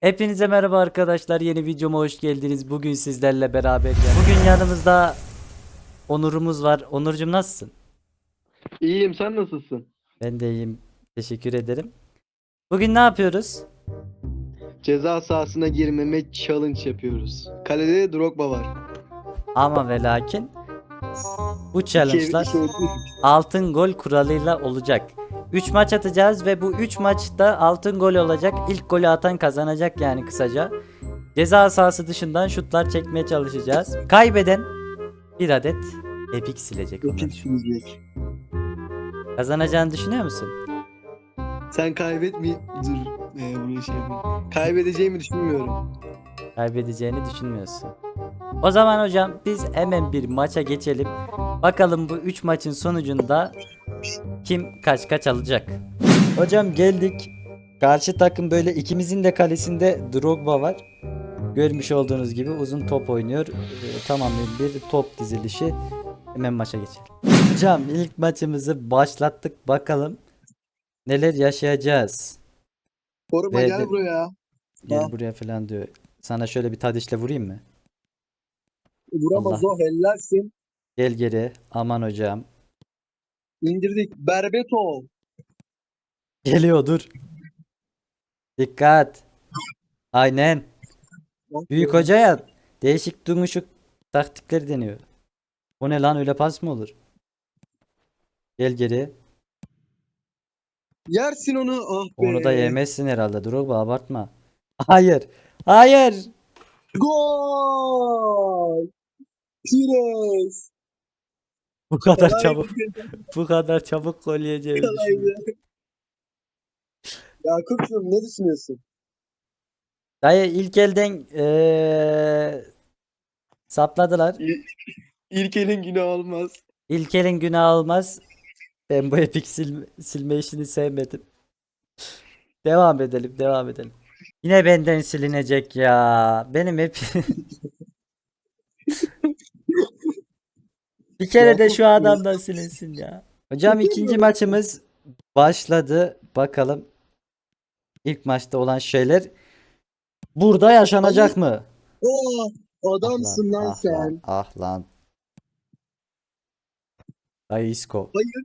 Hepinize merhaba arkadaşlar. Yeni videoma hoş geldiniz. Bugün sizlerle beraber Bugün yanımızda Onur'umuz var. Onurcuğum nasılsın? İyiyim sen nasılsın? Ben de iyiyim. Teşekkür ederim. Bugün ne yapıyoruz? Ceza sahasına girmeme challenge yapıyoruz. Kalede Drogba var. Ama ve lakin bu challenge'lar iki- altın gol kuralıyla olacak. 3 maç atacağız ve bu 3 maçta altın gol olacak. İlk golü atan kazanacak yani kısaca. Ceza sahası dışından şutlar çekmeye çalışacağız. Kaybeden bir adet epik silecek. Onur. düşünecek. Kazanacağını düşünüyor musun? Sen kaybetme... Dur. Ee, bunu şey yapayım. Kaybedeceğimi düşünmüyorum. Kaybedeceğini düşünmüyorsun. O zaman hocam biz hemen bir maça geçelim. Bakalım bu 3 maçın sonucunda kim kaç kaç alacak. Hocam geldik. Karşı takım böyle ikimizin de kalesinde Drogba var. Görmüş olduğunuz gibi uzun top oynuyor. Ee, tamamen bir top dizilişi. Hemen maça geçelim. Hocam ilk maçımızı başlattık. Bakalım neler yaşayacağız. Koruma Verdim. gel buraya. Gel Ha. buraya falan diyor. Sana şöyle bir tadişle vurayım mı? Vuramaz Allah. o hellalsin. Gel geri. Aman hocam. İndirdik. Berbetov. Geliyor dur. Dikkat. Aynen. Büyük hoca ya. Değişik dumuşuk taktikleri deniyor. O ne lan öyle pas mı olur? Gel geri. Yersin onu. Ah be. Onu da yemezsin herhalde. Drogba abartma. Hayır. Hayır. Gol. Pires. Bu kadar Kolay çabuk. Bu kadar çabuk gol yiyeceğimi düşündüm. kolaydı. Yakup'cum ne düşünüyorsun? Dayı ilk elden eee, sapladılar. İlk elin günü olmaz. İlk elin günah olmaz. Ben bu epik sil- silme işini sevmedim. Devam edelim, devam edelim. Yine benden silinecek ya. Benim hep Bir kere de şu adamdan silinsin ya. Hocam ikinci maçımız başladı. Bakalım ilk maçta olan şeyler burada yaşanacak mı? Oo, Ah adamsın lan ah sen. ah lan. Dayı Isco. Hayır.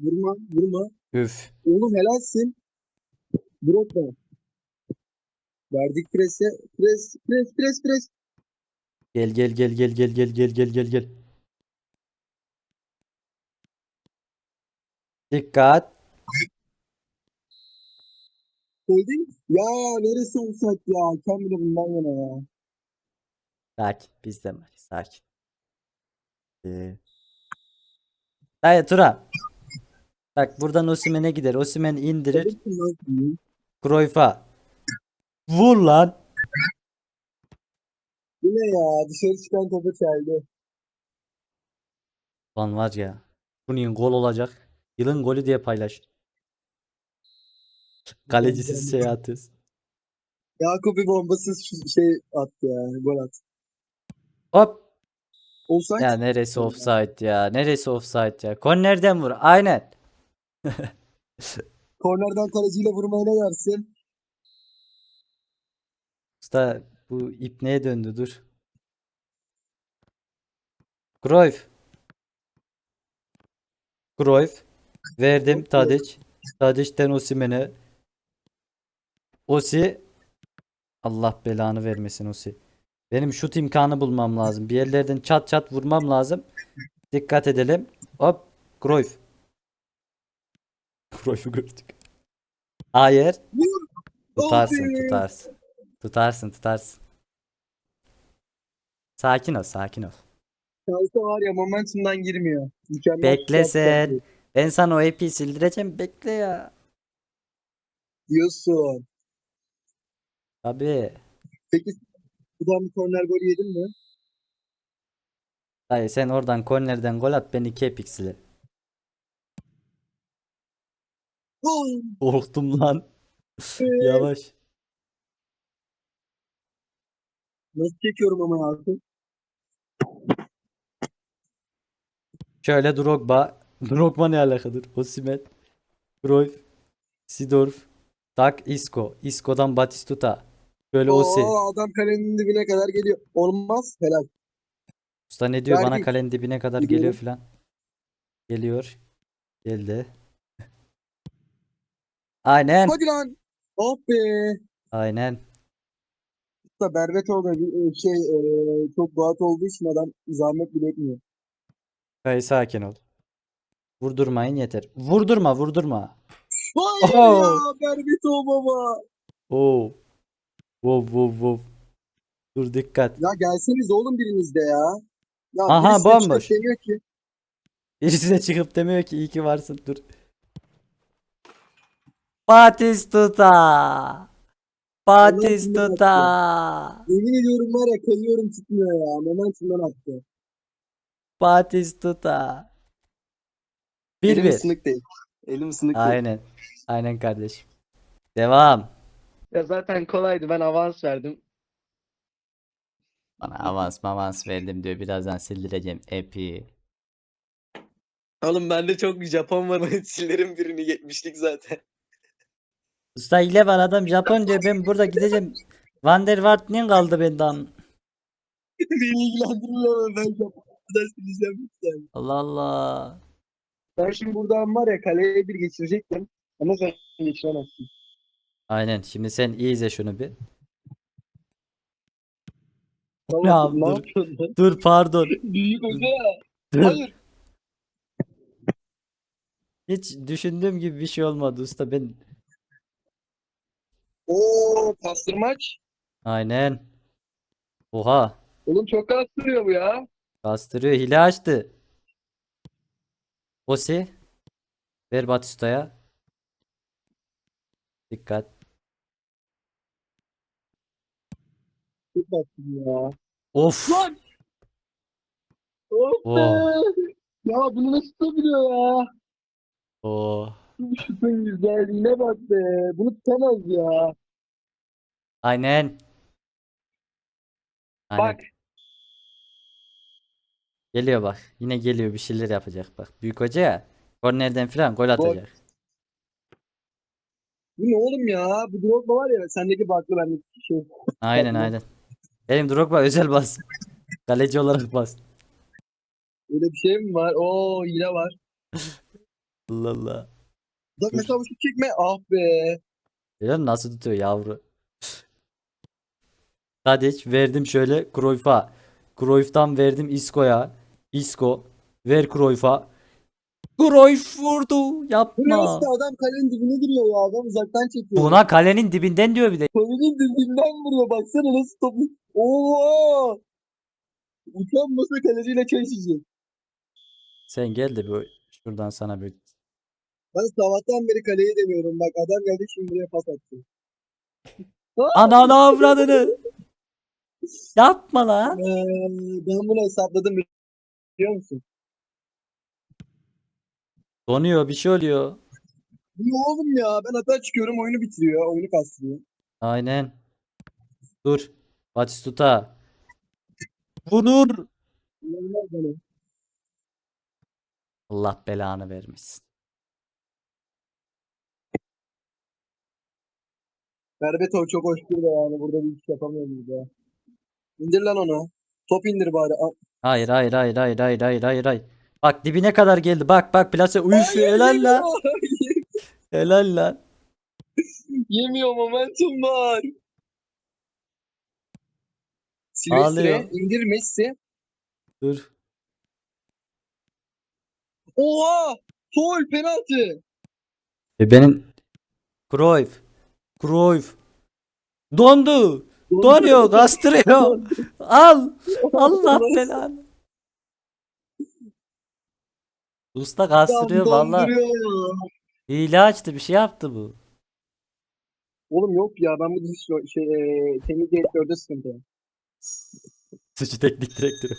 Vurma, vurma. Üf. Oğlum helalsin. Drogba. Verdik prese. Pres, pres, pres, pres. Gel gel gel gel gel gel gel gel gel gel. Dikkat. Koydun. Ya neresi olsak ya. Kim bile bundan yana ya. Sakin. Bizden var. Sakin. Ee. Hayır Tura. Bak buradan Osimhen'e gider. Osimhen indirir. Cruyff'a. Vur lan. Bu ne ya? Dışarı çıkan topu çeldi. Lan var ya. Bunun gol olacak. Yılın golü diye paylaş. Kalecisiz şey atıyoruz. Yakup bir bombasız şu- şey attı ya. Gol attı. Hop. Olsak Ya neresi offside ya? Neresi offside ya? Kornerden vur. Aynen. kornerden kaleciyle vurmaya ne dersin? Usta bu ip neye döndü dur. Cruyff. Cruyff. Verdim Tadic. Tadic'ten Osimhen'e. Osi. Allah belanı vermesin Osi. Benim şut imkanı bulmam lazım. Bir yerlerden çat çat vurmam lazım. Dikkat edelim. Hop. Cruyff. Cruyff'u gördük. Hayır. Tutarsın, tutarsın. Tutarsın, tutarsın. Sakin ol, sakin ol. Kalsa var ya momentumdan girmiyor. Mükemmel Bekle sen. Ben sana o ep'i sildireceğim. Bekle ya. Diyorsun. Tabii. Peki buradan bir korner golü yedin mi? Dayı sen oradan kornerden gol at ben iki epik sile. Gol. Korktum lan. Yavaş. Nasıl çekiyorum ama Yakup? Şöyle Drogba. Drogba ne alakadır? Osimhen. Cruyff. Sidorf. Tak Isco. Isco'dan Batistuta. Böyle Osi. Oo adam kalenin dibine kadar geliyor. Olmaz. Helal. Usta ne diyor bana Verdik. kalenin dibine kadar Gidiyorum. geliyor filan. Geliyor. Geldi. Aynen. Hadi lan. Oh be. Aynen. Da Berbetoğlu bir şey e, çok rahat olduğu için adam zahmet bile etmiyor. Kay sakin ol. Vurdurmayın yeter. Vurdurma vurdurma. Hayır Oho. ya Berbetoğlu baba. Oo. Wow wow wow. Dur dikkat. Ya gelseniz oğlum biriniz de ya. Ya Aha, birisi de çıkıp bomboş. demiyor ki. Birisi de çıkıp demiyor ki iyi ki varsın. Dur. Batistuta. Batistuta. Yemin ediyorum var ya kayıyorum çıkmıyor ya. Momentum'dan attı. Batistuta. Bir Elim bir. ısınık değil. Elim ısınık değil. Aynen. Aynen kardeşim. Devam. Ya zaten kolaydı. Ben avans verdim. Bana avans avans verdim diyor. Birazdan sildireceğim epi. Oğlum bende çok Japon var. Sillerin birini 70'lik zaten. Usta ile var adam Japon diyor. Ben burada gideceğim. Van der Waart niye kaldı benden? Beni ilgilendirmiyor. Ben Japon'da sileceğim lütfen. Allah Allah. Ben şimdi buradan var ya kaleye bir geçirecektim. Ama sen geçiremezsin. Aynen. Şimdi sen iyi izle şunu bir. Ya ne dur. yapıyorsun? Dur pardon. Büyük hoca. Dur. Hayır. Hiç düşündüğüm gibi bir şey olmadı usta. Ben Oo pastırmaç. aynen. Oha. Oğlum çok kastırıyor bu ya. Bastırıyor. Hile açtı. Osi. Ver Batista'ya. Dikkat. Çok kastırıyor ya. Of. Lan! Of be! Ya bunu nasıl tutabiliyor ya? Oo. Şutun güzelliğine bak be. Bunu tutamaz ya. Aynen. Aynen. Bak. Geliyor bak. Yine geliyor bir şeyler yapacak bak. Büyük hoca ya. Kornerden falan gol atacak. Bu ne oğlum ya? Bu Drogba var ya sendeki farklı bendeki şey. Aynen aynen. Benim Drogba özel bas. Kaleci olarak bas. Öyle bir şey mi var? Oo hile var. Allah Allah. Bak Dur. mesela bu şut çekme. Ah be. Görüyor musun nasıl tutuyor yavru? Tadic verdim şöyle Cruyff'a. Cruyff'tan verdim Isco'ya. Isco ver Cruyff'a. Cruyff vurdu. Bu ne Yapma. adam kalenin dibine giriyor ya. Adam uzaktan çekiyor. Buna kalenin dibinden diyor bir de. Kalenin dibinden vuruyor. Baksana nasıl topu. Oo. Utanmasa kaleciyle çalışacak. Sen gel de bir şuradan sana bir Ben sabahtan beri kaleyi demiyorum. Bak adam geldi şimdi buraya pas attı. Ananı avradını. Yapma lan. Ee, ben bunu hesapladım biliyor musun? Donuyor bir şey oluyor. Bu ne oğlum ya? Ben hata çıkıyorum oyunu bitiriyor. Oyunu kastırıyor. Aynen. Dur. Batistuta. Vurur. İnanılmaz bana. Allah belanı vermesin. Berbetov çok hoştur da yani burada bir iş yapamıyor muyuz ya? İndir lan onu. Top indir bari. Hayır hayır hayır hayır hayır hayır hayır hayır. Bak dibine kadar geldi. Bak bak plase uyuş helal lan. Helal lan. Yemiyor momentum var. Silvestre Ağlıyor. indir Messi. Dur. Oha! Foul penaltı. E benim Cruyff. Cruyff. Dondu. Donuyor, kastırıyor. Al. Allah belanı. Usta kastırıyor valla. Hile açtı bir şey yaptı bu. Oğlum yok ya ben bu dizi şey e, temiz direktörde sıkıntı. var. Suçu teknik direktörü.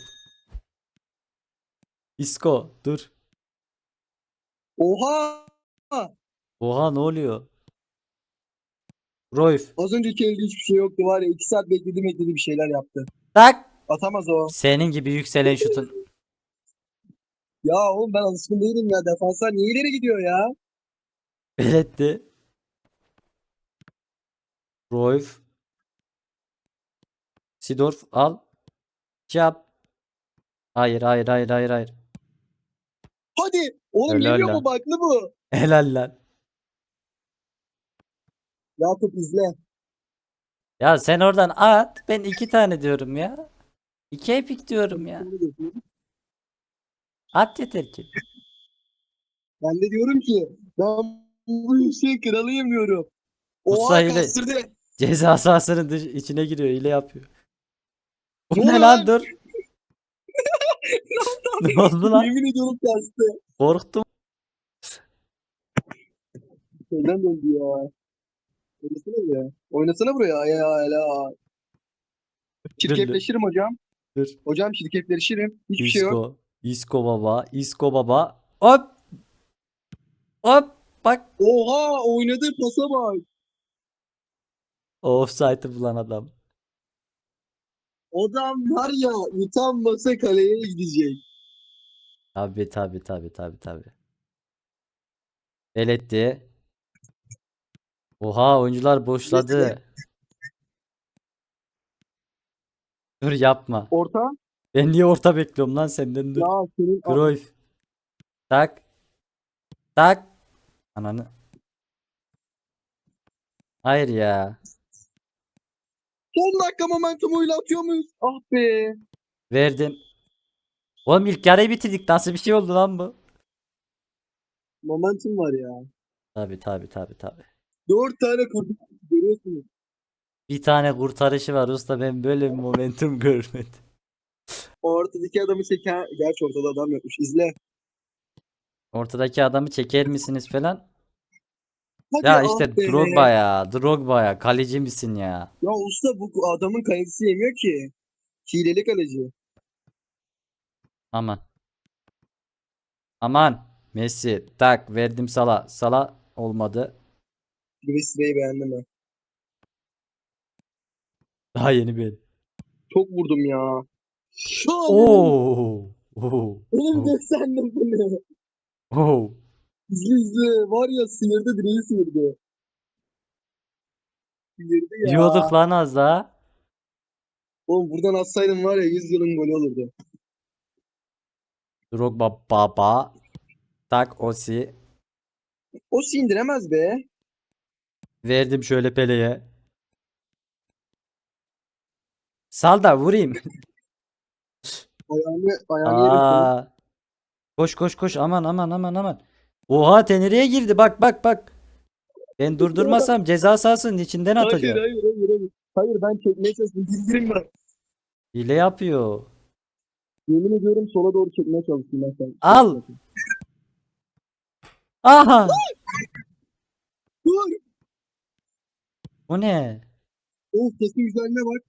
Isco dur. Oha! Oha ne oluyor? Cruyff. Az önceki elde hiçbir şey yoktu var ya 2 saat bekledi bekledi bir şeyler yaptı. Tak. Atamaz o. Senin gibi yükselen şutun. Ya oğlum ben alışkın değilim ya defanslar niye ileri gidiyor ya? Belletti. Cruyff. Sidorf al. Yap. Hayır hayır hayır hayır hayır. Hadi. Oğlum Helal geliyor lan. mu baklı bu. Helal lan. Yakup izle. Ya sen oradan at. Ben iki tane diyorum ya. İki epik diyorum ya. At yeter ki. Ben de diyorum ki ben bu işin kralıyım diyorum. Bu Oha kastırdı. Ceza sahasının dış- içine giriyor. hile yapıyor. Bu Ne ne oluyor lan lan? dur. ne oldu lan? Yemin ediyorum kastı. Korktum. Şeyden döndü ya. Oynasana buraya. Oynasana buraya. Ya ya. Çirkefleşirim hocam. Dur. Hocam çirkefleşirim. Hiçbir şey yok. Isco. Isco baba. Isco baba. Hop. Hop. Bak. Oha oynadığı pasa bak. Offside'ı bulan adam. Adam var ya utanmasa kaleye gidecek. Tabi tabi tabi tabi tabi. Eletti. Oha oyuncular boşladı. Dur yapma. Orta. Ben niye orta bekliyorum lan senden dur. Ya senin Cruyff. Tak. Tak. Ananı. Hayır ya. son dakika momentumuyla atıyor muyuz? Ah be. Verdim. Oğlum ilk yarıyı bitirdik. Nasıl bir şey oldu lan bu? Momentum var ya. Tabi tabi tabi tabi. Dört tane kurduk. Görüyorsunuz. Bir tane kurtarışı var usta ben böyle bir momentum görmedim. Ortadaki adamı çeken. Gerçi ortada adam yokmuş. İzle. Ortadaki adamı çeker misiniz falan? Hadi Ya ah işte be. Drogba ya. Drogba ya. Kaleci misin ya? Ya usta bu adamın kalecisi yemiyor ki. Hileli kaleci. Aman. Aman. Messi. Tak verdim Sala. Sala olmadı. Silvestra'yı beğendim ben. Daha yeni bir. Çok vurdum ya. Şu an Oo. Oo. Oğlum Oo. gösterdim bunu. Oo. İzle izle. Var ya sıyırdı direği sıyırdı. Sıyırdı ya. Yiyorduk lan az daha. Oğlum buradan atsaydım var ya 100 yılın golü olurdu. Drogba baba. Tak Osi. O sindiremez be. Verdim şöyle Pele'ye. Sal da vurayım. Ayağını, ayağını yerim. Aa. Koş koş koş aman aman aman aman. Oha teneriye girdi bak bak bak. Ben durdurmasam ceza sahasının içinden Hayır atacak. hayır hayır. Hayır, hayır ben çekmeye çalıştım. Bildirim var. Hile yapıyor. Yemin ediyorum sola doğru çekmeye çalıştım ben sen. Al. Aha. Dur. Bu ne? Oh kesin güzelliğine bak.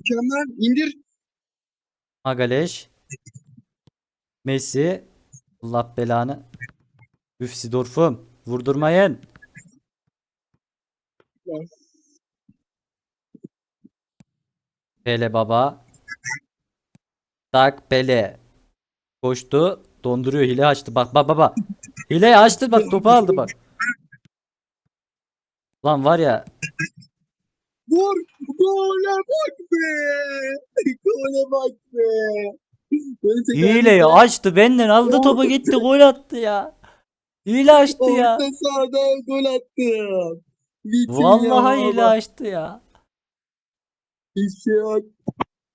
Mükemmel. İndir. Magaleş. Messi. Allah belanı. Üf Sidorf'um. Vurdurmayın. Ya. Pele baba. Tak Pele. Koştu. Donduruyor. Hile açtı. Bak bak baba. Hileyi açtı bak topu aldı bak. Lan var ya. Vur. Gole bak be. Gole bak be. Tekerlekle Hileyi açtı. Benden aldı topu gitti. Gol attı ya. Hile açtı ya. Orta sahada gol. Bitti Vallahi ya. hile açtı ya. Hiçbir şey yok.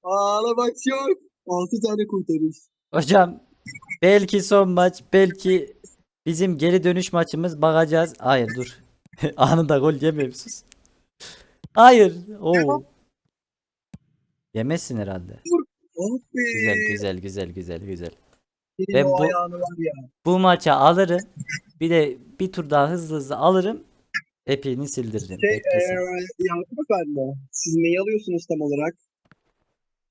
Ağlamak yok. 6 tane kurtarış. Hocam belki son maç belki bizim geri dönüş maçımız bakacağız. Hayır dur. Anında gol yemeyeyim sus. Hayır. Oo. Yemezsin herhalde. Oh be. Güzel güzel güzel güzel güzel. Senin Ben o bu- ayağını var ya. Bu maça alırım. Bir de bir tur daha hızlı hızlı alırım. Epeyini sildiririm. Şey, Beklesen. eee Yakup Efendi. Siz neyi alıyorsunuz tam olarak?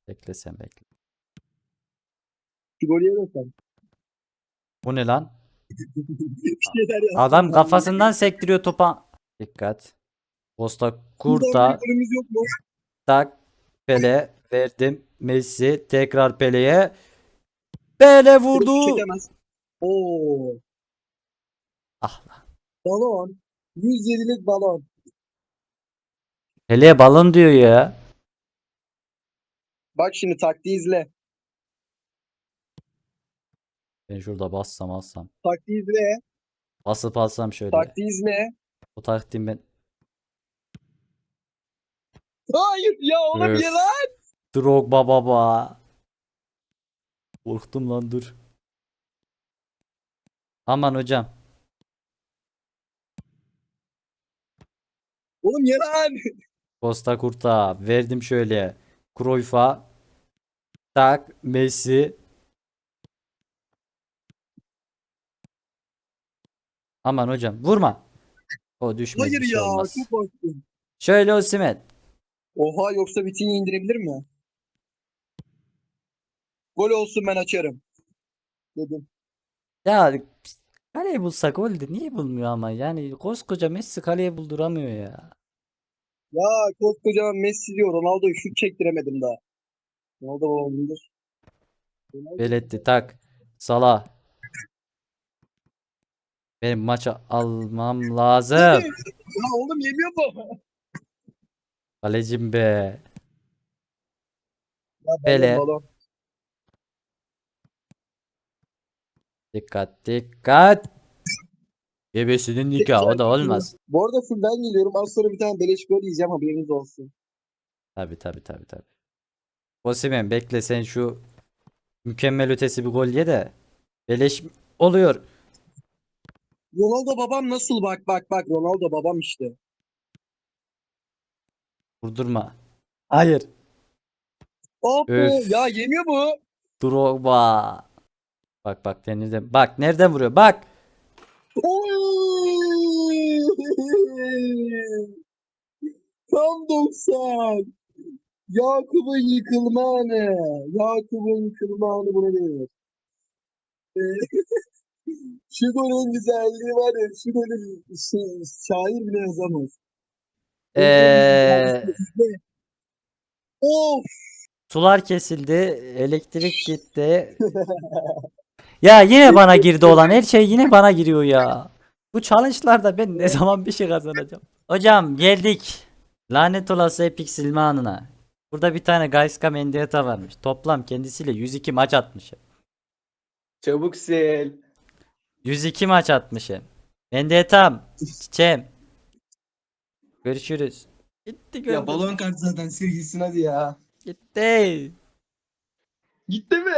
Beklesen bekle. Şu golü yemesen. Bu ne lan? Adam kafasından sektiriyor topa. Dikkat. Costa Kurta. Tak. Pele verdim. Messi tekrar Pele'ye. Pele vurdu. Çekemez. Oo. Ah lan. Balon. 107'lik balon. Pele'ye balon diyor ya. Bak şimdi taktiği izle. Ben şurada bassam alsam. Taktiği izle. Basıp alsam şöyle. Taktiği izle. O taktiğim ben. Hayır ya oğlum Öf. ye lan. Drogba baba. Korktum lan dur. Aman hocam. Oğlum ye lan. Costa Curta verdim şöyle. Cruyff'a. Tak Messi. Aman hocam vurma. O düşmez Hayır bir şey ya. olmaz. Çok korktum. Şöyle Osimhen. Oha yoksa Vitinha indirebilir mi? Gol olsun ben açarım. Dedim. Ya kaleyi bulsak gol de niye bulmuyor ama yani koskoca Messi kaleyi bulduramıyor ya. Ya koskocaman Messi diyor. Ronaldo'yu şut çektiremedim daha. Ronaldo babamındır. Ronaldo- Belletti tak. Salah. Benim maça almam lazım. Ya oğlum yemiyor bu. Kalecim be. Ya Pele. balon. Dikkat dikkat. Gebesinin nikahı o da olmaz. Bu arada full ben geliyorum. Az sonra bir tane beleş gol yiyeceğim haberiniz olsun. Tabi tabi tabi tabi. Osimhen bekle sen şu mükemmel ötesi bir gol ye de. Beleş oluyor. Ronaldo babam nasıl bak bak bak Ronaldo babam işte. Vurdurma. Hayır. Hop Öf. ya yemiyor bu. Drogba. Bak bak denizden. Bak nereden vuruyor? Bak. Tam 90. Yakup'un yıkılma anı. Yakup'un yıkılma anı bunu denir. Ee, Şu golün güzelliği var ya, şu golün şey, şair bile yazamaz. Eee Of! sular kesildi. Elektrik gitti. Ya yine bana girdi olan her şey yine bana giriyor ya. Bu challenge'larda ben ne zaman bir şey kazanacağım? Hocam geldik. Lanet olası Epic silme anına. Burada bir tane Gaiska Mendieta varmış. Toplam kendisiyle 102 maç atmışım. Çabuk sil. 102 maç atmışım. Mendieta'm. Çiçeğim. Görüşürüz. Gitti gördüm. Ya balon kart zaten sil gitsin hadi ya. Gitti. Gitti mi?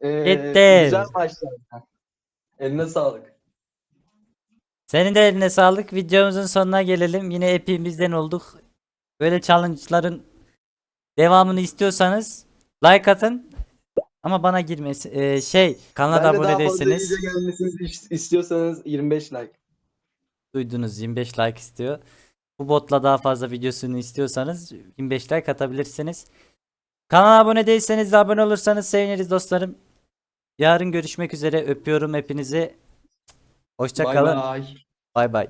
Ee, Gitti. Güzel maçlar. Eline sağlık. Senin de eline sağlık. Videomuzun sonuna gelelim. Yine hepimizden olduk. Böyle challenge'ların devamını istiyorsanız like atın. Ama bana girmesi e, şey kanala da Ben de abone daha fazla değilseniz gelmesini istiyorsanız 25 like. duydunuz 25 like istiyor. Bu botla daha fazla videosunu istiyorsanız 25 like atabilirsiniz. Kanala abone değilseniz de abone olursanız seviniriz dostlarım. Yarın görüşmek üzere. Öpüyorum hepinizi. Hoşça Bay kalın. Bay bay.